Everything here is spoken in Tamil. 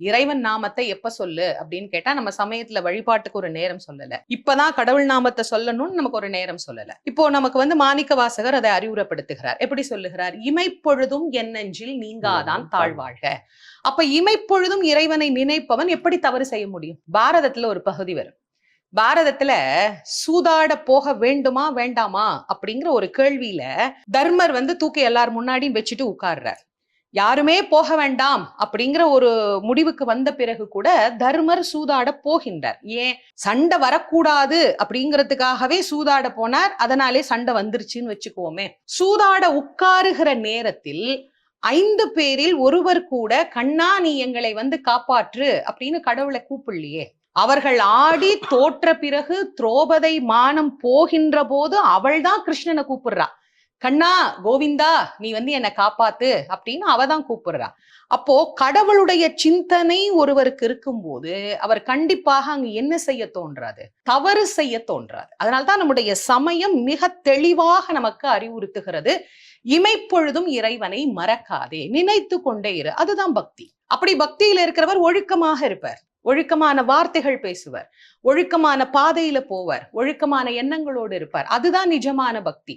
இறைவன் நாமத்தை எப்ப சொல்லு அப்படின்னு கேட்டா நம்ம சமயத்துல வழிபாட்டுக்கு ஒரு நேரம் சொல்லல. இப்பதான் கடவுள் நாமத்தை சொல்லணும்னு நமக்கு ஒரு நேரம் சொல்லல. இப்போ நமக்கு வந்து மாணிக்க வாசகர் அதை அறிவுரைப்படுத்துகிறார் எப்படி சொல்லுகிறார்? இமைப்பொழுதும் என் நெஞ்சில் நீங்காதான் தாழ்வாழ்க. அப்ப இமைப்பொழுதும் இறைவனை நினைப்பவன் எப்படி தவறு செய்ய முடியும்? பாரதத்துல ஒரு பகுதி வரும். பாரதத்துல சூதாட போக வேண்டுமா வேண்டாமா அப்படிங்கிற ஒரு கேள்வியில தர்மர் வந்து தூக்கி எல்லார் முன்னாடியும் வச்சுட்டு உட்கார்றார். யாருமே போக வேண்டாம் அப்படிங்கிற ஒரு முடிவுக்கு வந்த பிறகு கூட தர்மர் சூதாட போகின்றார். ஏன்? சண்டை வரக்கூடாது அப்படிங்கிறதுக்காகவே சூதாட போனார். அதனாலே சண்டை வந்துருச்சுன்னு வச்சுக்கோமே. சூதாட உட்காருகிற நேரத்தில் ஐந்து பேரில் ஒருவர் கூட கண்ணா நீ எங்களை வந்து காப்பாற்று அப்படின்னு கடவுளை கூப்பிடலையே. அவர்கள் ஆடி தோற்ற பிறகு துரோபதை மானம் போகின்ற போது அவள்தான் கிருஷ்ணனை கூப்பிடுறா. கண்ணா கோவிந்தா நீ வந்து என்னை காப்பாத்து அப்படின்னு அவ தான் கூப்பிடுறா. அப்போ கடவுளுடைய சிந்தனை ஒருவருக்கு இருக்கும்போது அவர் கண்டிப்பாக அங்கு என்ன செய்ய தோன்றாது? தவறு செய்ய தோன்றாது. அதனால்தான் நம்முடைய சமயம் மிக தெளிவாக நமக்கு அறிவுறுத்துகிறது. இமைப்பொழுதும் இறைவனை மறக்காதே நினைத்து கொண்டே இரு. அதுதான் பக்தி. அப்படி பக்தியில இருக்கிறவர் ஒழுக்கமாக இருப்பார். ஒழுக்கமான வார்த்தைகள் பேசுவர். ஒழுக்கமான பாதையில போவார். ஒழுக்கமான எண்ணங்களோடு இருப்பார். அதுதான் நிஜமான பக்தி.